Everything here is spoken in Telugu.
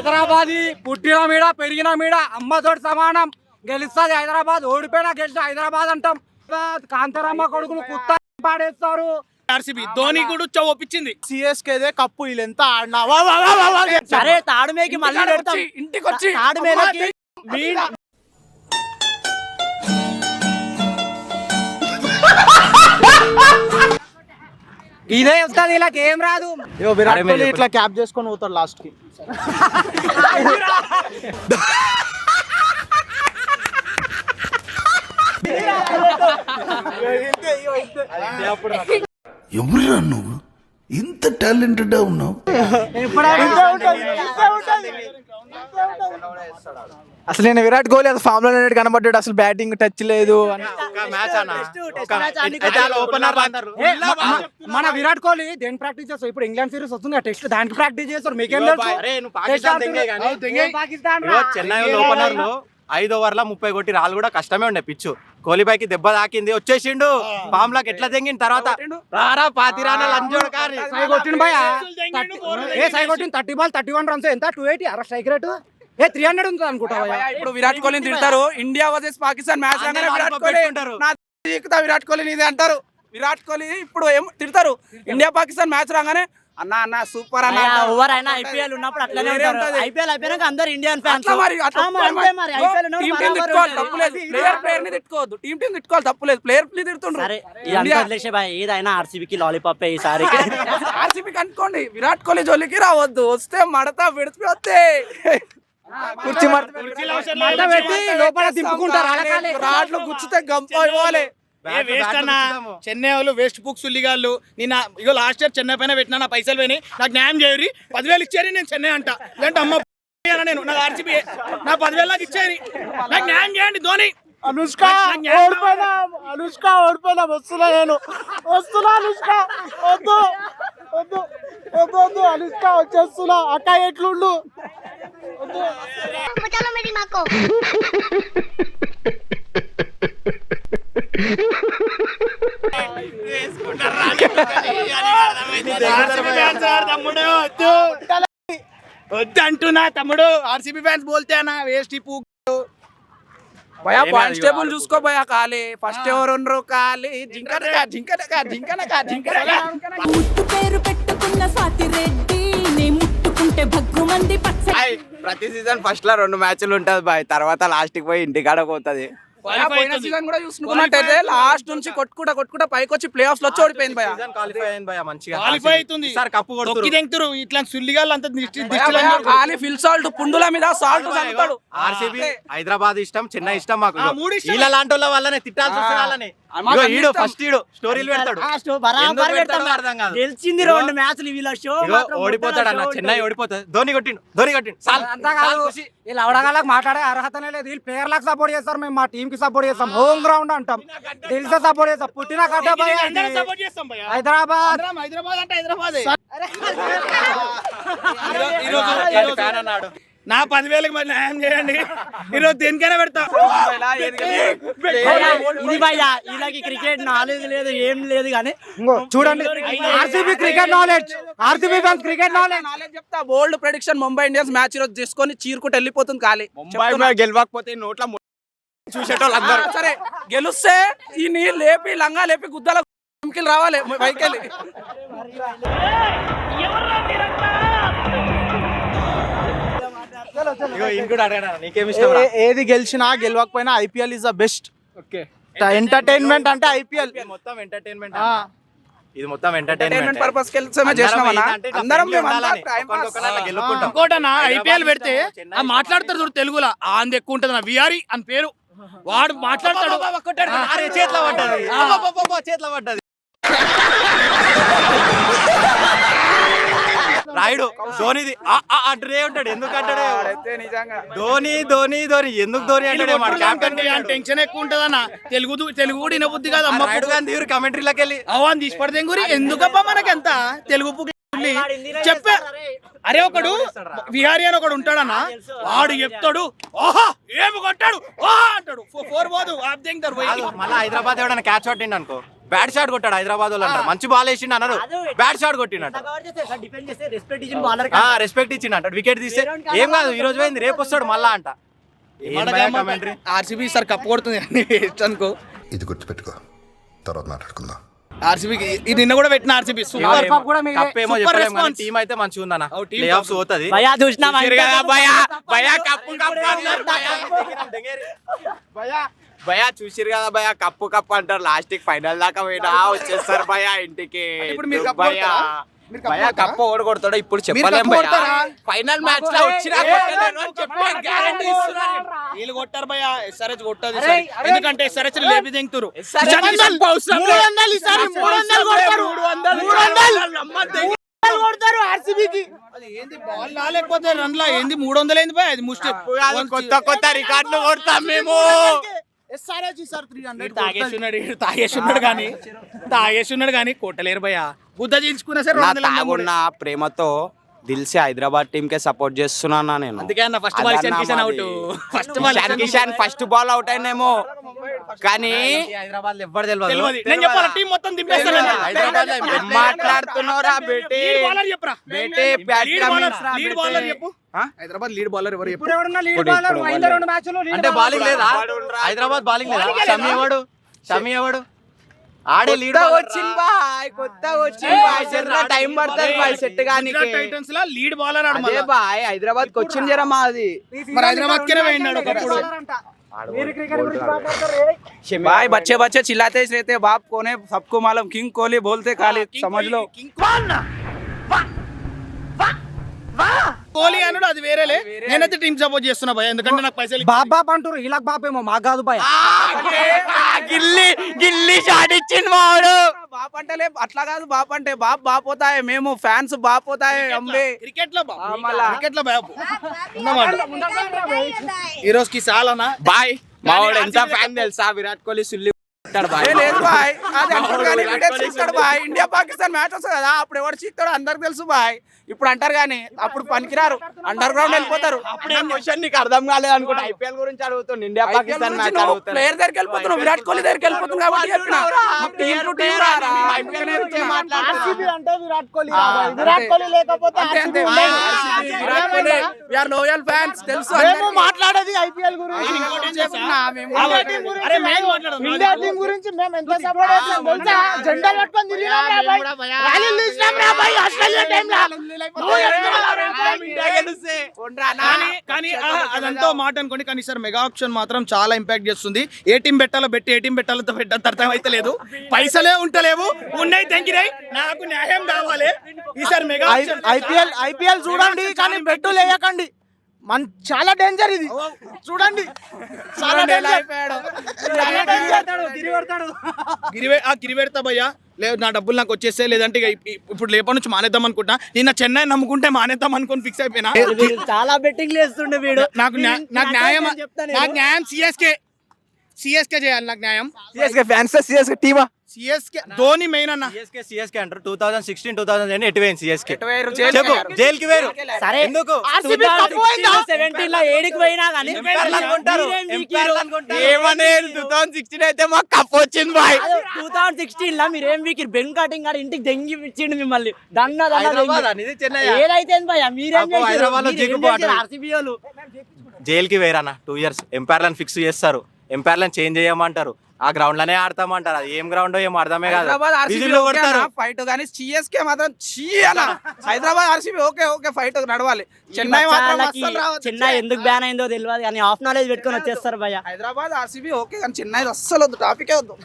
హైదరాబాద్ పుట్టిన మీద పెరిగిన మీద అమ్మతోటి సమానం. గెలుస్తుంది హైదరాబాద్ ఓడిపోయినా గెలిచి హైదరాబాద్ అంటాం. కాంతారమ్మ కొడుకులు కుత్త పాడేస్తారు. ఆర్సీబీ ధోని కూడా ఉచ్చ ఒప్పించింది. సిఎస్కేదే కప్పు వీళ్ళు ఎంత ఆడినా. సరే తాడుమేకి మళ్ళీ పెడతాం. ఇంటికి వచ్చి. తాడుమేలకి ఇదే వస్తుంది ఇలా ఏం రాదు. విరాట్ కోహ్లీ ఇట్లా క్యాప్ చేసుకొని పోతాడు లాస్ట్కి. ఎవరురా నువ్వు? ఇంత టాలెంటెడ్ ఉన్నావు? అసలు నేను విరాట్ కోహ్లీ అసలు ఫామ్లో లేనట్టు కనబడ్డాడు. అసలు బ్యాటింగ్ టచ్ లేదు మన విరాట్ కోహ్లీ దేని ప్రాక్టీస్ చేస్తారు ఇప్పుడు ఇంగ్లాండ్ సిరీస్ వస్తుంది టెస్ట్ దానికి ప్రాక్టీస్ చేస్తారు మీకేం చెన్నై ఓపెనర్లో. ఐదు ఓవర్ల ముప్పై కొట్టి రాళ్ళు కూడా కష్టమే ఉండే పిచ్చు. కోహ్లీపైకి దెబ్బ తాకింది వచ్చేసిండు. పామ్ లాక్ ఎట్లా తెంగిన తర్వాత రారా పాతిరాన లంజోడు కాని. సై కొట్టిండు భయ ఏ సై thirty ball thirty one runs ఎంత? టూ ఎయిటీ అర స్ట్రైక్ రేట్ ఏ త్రీ హండ్రెడ్ ఉంటుంది అనుకుంటా. ఇప్పుడు విరాట్ కోహ్లీని తిడతారు India versus Pakistan match Virat Kohli. నా విరాట్ కోహ్లీ నీదే అంటారు. విరాట్ కోహ్లీ ఇప్పుడు ఏం తిడతారు? ఇండియా పాకిస్తాన్ మ్యాచ్ రాగానే అన్న అన్న సూపర్ అన్న. ఓవర్ అయినా ఐపీఎల్ ఉన్నప్పుడు అట్లనే ఉంటారు. ఐపీఎల్ అయిపోయినాక అందరు ఇండియన్ ఫ్యాన్స్ మరి మరి. ఐపీఎల్ టీం టీం తిట్టుకోవాలి తప్పులేదు ప్లేయర్ ప్లేయర్ని తిట్టుకోవద్దు. టీం టీం తిట్టుకోవాలి తప్పులేదు ప్లేయర్ ప్లే తిడుతుండ్రు. సరే ఇదంతా వదిలేసే బాయ్. ఏదైనా ఆర్సీబీకి లాలీపాప్ ఈసారి. ఆర్సీబీ కనుక్కోండి విరాట్ కోహ్లీ జోలికి రావద్దు. వస్తే మడత విడిచి వస్తే కుర్చీ మడత పెట్టి లోపల దింపుకుంటారు. రాట్లు గుచ్చితే గంప ఇవ్వాలి. బ్యాట్ వేస్ట్ అన్న? గుచ్చుతాము. చెన్నై వాళ్ళు వేస్ట్ బుక్స్ ఉల్లిగాళ్ళు నేను ఇగో లాస్ట్ ఇయర్ చెన్నై పైన పెట్టినా నా పైసలు పోయినాయి. నాకు న్యాయం చేయరు పదివేలు ఇచ్చారు నేను చెన్నై అంట. లేదంటే అమ్మ నేను. నాకు ఆర్సీబీ నా పదివేలు నాకు ఇచ్చారు నాకు న్యాయం చేయండి ధోని. అనుష్క ఓడిపోయినా అనుష్క ఓడిపోయినా వస్తున్నా నేను. వస్తున్నా అనుష్క వద్దు. వద్దు వద్దు వద్దు అనుష్క వచ్చేస్తున్నా. అక్క ఎట్లుండు? వద్దు. వద్దు అంటున్నా తమ్ముడు ఆర్సీబీ ఫ్యాన్స్ బోల్తే అన్న వేస్ట్ ఇప్పు భయా ఏమే పాయింట్స్ అది టేబుల్ చూసుకో భయా కాలే ఫస్ట్ ఎవరు కాలే జింకనక జింకనక జింకనక జింకనక ముద్దు పేరు పెట్టుకున్న స్వాతి రెడ్డి. నీ ముట్టుకుంటే భగ్గు మంది పచ్చ ప్రతి సీజన్ ఫస్ట్లో రెండు మ్యాచ్లు ఉంటది బాయ్. తర్వాత లాస్ట్కి పోయి ఇంటికాడ పోతుంది. పోయిన సీజన్ కూడా చూసుకున్నట్టయితే లాస్ట్ నుంచి కొట్టుకుంటా కొట్టుకుంటా పైకి వచ్చి ప్లే ఆఫ్స్లో వచ్చి ఓడిపోయింది భయ సీజన్ క్వాలిఫై అయింది భయ మంచిగా. Qualify అవుతుంది. Sir cup కొడుతురు. తెంగుతారు ఇట్లా సుల్లిగాళ్ళు అంతా ఖాళీ ఫిల్ సాల్ట్ పుండుల మీద సాల్ట్ చల్లుతాడు ఆర్సీబీ హైదరాబాద్ ఇష్టం చెన్నై ఇష్టం మాకు. వీళ్ళ లాంటి వాళ్ళ వల్లనే తిట్టాల్సి వస్తుంది వాళ్ళని. ఈడు. ఫస్ట్ ఈడు స్టోరీలు పెడతాడు. గెలిచింది రెండు మ్యాచ్లు వీళ్ళ షో ఇగో ఓడిపోతాడు అన్న చెన్నై ఓడిపోతుంది ధోని కొట్టిండు. ధోని కొట్టిండు. వీళ్ళు మాట్లాడే అర్హతనే లేదు. వీళ్ళు ప్లేయర్లకు సపోర్ట్ చేస్తారు. మేము మా టీం కి సపోర్ట్ చేస్తాం. హోమ్ గ్రౌండ్ అంటాం. తెలిసే సపోర్ట్ చేస్తాం. పుట్టిన భయ హైదరాబాద్. హైదరాబాద్ అంటే హైదరాబాద్. నా పదివేలకు మరి న్యాయం చేయండి. ఈరోజు దేనికైనా పెడతా. ఇది భయ్యా క్రికెట్ నాలెడ్జ్ లేదు ఏం లేదు కానీ చూడండి. RCB cricket knowledge RCB fans cricket knowledge knowledge. చెప్తా. Bold prediction Mumbai Indians match ఈరోజు తీసుకొని చీరుకుంటూ వెళ్ళిపోతుంది ఖాళీ. గెలవకపోతే నోట్ల చూసేటోళ్ళు అందరూ సరే గెలుస్తే ఈ నీళ్ళు లేపి లంగా లేపి గుద్దల రావాలి పైకెళ్ళి ఏది గెలిచినా గెలవకపోయినా IPL is the best. Entertainment అంటే ఐపీఎల్. మొత్తం ఎంటర్టైన్మెంట్ ఇది మొత్తం ఎంటర్టైన్మెంట్. పర్పస్ ఇంకోటన్నా ఐపీఎల్ పెడితే ఆ మాట్లాడతారు చూడు తెలుగులో. అంది ఎక్కువ ఉంటుంది నా విఆర్ఈ అని పేరు. వాడు మాట్లాడతాడు. చేతిలో పడ్డది. చేతిలో పడ్డది. రాయుడు ధోనిది ఆ, ఆ అంటూనే ఉంటాడు. ఎందుకు అంటాడే? ధోని ధోని ధోని. ఎందుకు ధోని అంటాడే? క్యాప్టెన్ టెన్షన్ ఎక్కువ ఉంటదన్న. తెలుగు దు- తెలుగు కూడా వినబుద్ధి కాదు. అమ్మ రాయుడు గాంధీ కమెంటరీలోకి వెళ్ళి. అవన్ తీసి గురి ఎందుకబ్బా మనకెంత? తెలుగు చెప్పే అరే ఒకడు విహారీ అని ఒకడు ఉంటాడన్న. వాడు చెప్తాడు ఓహా ఏమి కొట్టాడు? ఓహా అంటాడు. ఫోర్ పోదు. ఆప్ మళ్ళీ హైదరాబాద్ ఎవడన్నా క్యాచ్ పట్టిండు అనుకో బ్యాట్ షాట్ కొట్టాడు హైదరాబాద్ వాళ్ళు అంటారు. మంచి బాల్ వేసిండు అన్నారు బ్యాట్ షాట్ కొట్టినట్టు రెస్పెక్ట్ ఇచ్చిన బాలర్ రెస్పెక్ట్ ఇచ్చిండు వికెట్ తీస్తే ఏం కాదు ఈ రోజు పోయింది రేపు వస్తాడు మళ్ళా అంట. ఆర్సీబీ సార్ కప్పు కొడుతుంది అనుకో. ఇది గుర్తుపెట్టుకో. తర్వాత మాట్లాడుకుందాం. ఆర్సీబీకి ఇది నిన్న కూడా పెట్టిన ఆర్సీబీ సూపర్ కప్ కూడా మీదే. కప్ ఏమో Super చెప్పలేము కానీ response. టీం అయితే మంచిగా ఉందన్న. ప్లే ఆఫ్స్ పోతుంది. భయా చూసినా భయ చూసిరు కదా భయ కప్పు కప్పు అంటారు. లాస్ట్కి ఫైనల్ దాకా పోయినా వచ్చేస్తారు భయ ఇంటికి. భయ భయ? కప్పు ఓడి కొడతాడు ఇప్పుడు మీరు చెప్పలేం కప్పు భయ? ఫైనల్ మ్యాచ్లో వచ్చినా గ్యారంటీ వీళ్ళు కొట్టారు భయ ఎస్ఆర్హెచ్ కొట్టదు. ఎందుకంటే ఎస్ఆర్హెచ్ లేపి దింగుతారు కొడతారు. మూడు వందలు కొడతారు. ఆర్సీబీకి అది ఏంది బాల్ లేకపోతే రన్లా ఏంది? మూడు వందలు ఏంది భయ అది ముష్టి. కొత్త కొత్త రికార్డులు కొడతాం మేము. త్రీ హండ్రెడ్ తాగేస్తున్నాడు కానీ కొట్టలేరు భయ బుద్ధ చీల్చుకున్నా సరే నా రెండు వందలు తాగున్న ప్రేమతో దిల్సే హైదరాబాద్ టీం కే సపోర్ట్ చేస్తున్నా నేను. అందుకే అన్న first ball Kishan out first ball Kishan first ball out అయినేమో. కానీ హైదరాబాద్లో ఎవ్వరు తెలియదు తెలియదు నేను చెప్పాలి? టీం మొత్తం దింపేస్తాను హైదరాబాద్లో ఏం మాట్లాడుతున్నావురా బేటీ? లీడ్ బౌలర్ చెప్పురా? బేటే బ్యాట్ లీడ్ బౌలర్ చెప్పు? హైదరాబాద్ లీడ్ బౌలర్ ఎవరు చెప్పు ఇప్పుడు ఎవడున్నా లీడ్ ఇప్పుడు- బాలర్ ఇప్పుడు అయిందా రెండు మ్యాచ్లు లీడ్ అంటే బాలర్. బౌలింగ్ లేదా హైదరాబాద్ బౌలింగ్ లేదా షమి ఎవడు షమి ఎవడు ఆడే లీడ్ కొత్తగా వచ్చింది బాయ్ కొత్తగా వచ్చింది బాయ్ జర టైం పడుతుంది బాయ్ సెట్ కానీ గుజరాత్ టైటన్స్ లో లీడ్ బౌలర్ ఆడు అదే మళ్ళా. బాయ్ హైదరాబాద్ కి వచ్చింది జర మాది ఈ సీజన్ మరి హైదరాబాద్ కే ఇంకా పోయినాడు రెండు ఒకప్పుడు. మ్యాచ్లు అంట. మీరు క్రికెట్ గురించి మాట్లాడతారు ఏ? भाई बच्चे बच्चे चिल्लाते ही रहते बाप कौन है सबको मालूम किंग कोहली बोलते खाली కింగ్ समझ लो కోహ్లీ, కింగ్ కోహ్లీ అన్నాడు అది వేరేలే. నేనైతే టీమ్ సపోర్ట్ చేస్తున్నా భయ ఎందుకంటే నాకు పైసలు బాబా అంటారు ఇలా బాబేమో మాకు కాదు భయ గిల్లి గిల్లి షాడిచ్చింది ఇచ్చింది మావాడు. బాప్ అంటలే అట్లా కాదు బాప్ అంటే బాప్ బాపోతాయి మేము ఫ్యాన్స్ బాపోతాయి అంబే. క్రికెట్లో క్రికెట్లో బాపు ఈ రోజుకి చాలా బాయ్. మావాడు ఎంత ఫ్యాన్ తెలుసా? విరాట్ కోహ్లీ సుల్లి కొట్టాడు బాయ్. ఏ లేదు బాయ్. అది అంటారు కానీ వీడే చీకుతాడు బాయ్. ఇండియా పాకిస్తాన్ మ్యాచ్ వస్తుంది కదా అప్పుడు ఎవరు చీకుతాడు అందరికి తెలుసు బాయ్. ఇప్పుడు అంటారు కానీ అప్పుడు పనికిరారు. అండర్ గ్రౌండ్ వెళ్ళిపోతారు క్వశ్చన్ నీకు అర్థం కాలేదు అనుకుంటా. ఐపీఎల్ గురించి అడుగుతుంది ఇండియా పాకిస్తాన్ మ్యాచ్ ప్లేయర్ దగ్గరికి వెళ్ళిపోతున్నావు విరాట్ కోహ్లీ దగ్గరికి వెళ్ళిపోతున్నావు కాబట్టి చెప్పిన. టీమ్ టు టీమ్ రారా ఆర్సీబీ అంటే విరాట్ కోహ్లీ. విరాట్ కోహ్లీ లేకపోతే. Virat Kohli. We loyal fans తెలుసు. మాట్లాడేది ఐపీఎల్ గురించి. ఇంకోటి ఏం చేసా? చెప్తున్నా, మేము ఇండియా టీం గురించి మేము ఎంత సపోర్ట్ చేస్తాం తెలుసా? జెండాలు పట్టుకొని తిరిగినాం రా బాయ్. ర్యాలీలు తీసినాం రా బాయ్ ఆస్ట్రేలియా టైంలో నువ్వు రా? కానీ కానీ ఆ, అదంతా మాట అనుకోండి కానీ సార్ మెగా ఆప్షన్ మాత్రం చాలా ఇంపాక్ట్ చేస్తుంది. ఏ టీం పెట్టాలో పెట్టి ఏ టీం పెట్టాలో పెట్టాలి అర్థం అయితే లేదు. పైసలే ఉంటలేవు ఉన్నాయి తెంగినాయి. నాకు న్యాయం కావాలి. ఈసారి మెగా ఆప్షన్ ఐపీఎల్ ఐపీఎల్ చూడండి కానీ బెట్టు లేయకండి. మన చాలా డేంజర్ ఇది. చూడండి. చాలా డేంజర్ చాలా డేంజర్ తిరిగి కొడతాడు. గిరివే ఆ గిరి పెడతా భయ్యా. లేదు నా డబ్బులు నాకు వచ్చేస్తే లేదంటే ఇప్పుడు లేపటి నుంచి మానేద్దాం అనుకుంటా. నిన్న చెన్నై నమ్ముకుంటే మానేద్దాం అనుకుని ఫిక్స్ అయిపోయినా. చాలా బెట్టింగ్ వేస్తుండే వీడు. నాకు నాకు న్యాయం నాకు న్యాయం సిఎస్కే సిఎస్కే చేయాలి నాకు న్యాయం. సిఎస్కే ఫ్యాన్స్ సిఎస్కే టీమా సిఎస్కే ధోని మెయిన్ అన్న. సిఎస్కే సిఎస్కే అంటారు. Two thousand sixteen two thousand ఎటు పోయింది సిఎస్కే ఎటు వేరు, జైలుకి చెప్పు. జైలుకి వేరు సరే. ఎందుకు? సెవెంటీన్లో ఏడికి పోయినా కానీ ఎంపైర్లు అనుకుంటారు? ఎంపైర్లు అనుకుంటారు? ఏమనే టూ థౌసండ్ సిక్స్టీన్ అయితే మాకు కప్ వచ్చింది బాయ్. టూ థౌసండ్ సిక్స్టీన్లో మీరు ఏం వీకి బెన్ కటింగ్ గారు ఇంటికి దెంగి ఇచ్చిండు మిమ్మల్ని. దన్న దన్న హైదరాబాద్? చెన్నై ఏదైతే ఏంది భయ్యా? మీరేం జిగ్గు పాటు. ఆర్సీబీ వాళ్ళు. జైలుకి వేరన్న టూ ఇయర్స్ ఎంపైర్లను ఫిక్స్ చేస్తారు. ఎంపైర్లను చేంజ్ చేయమంటారు. ఆ గ్రౌండ్లోనే ఆడతామంటారు. అది ఏం గ్రౌండ్ ఏమో అర్థమే కాదు. కొడతారు. ఫైట్ కానీ సిఎస్కే మాత్రం చీ అన్న Hyderabad RCB okay okay. Fight నడవాలి. చెన్నై. చెన్నై ఎందుకు బ్యాన్ అయిందో తెలియదు కానీ హాఫ్ నాలెడ్జ్ పెట్టుకొని వచ్చేస్తారు భయ్యా. హైదరాబాద్ ఆర్సీబీ ఓకే కానీ చెన్నై అస్సలు వద్దు. టాపికే వద్దు.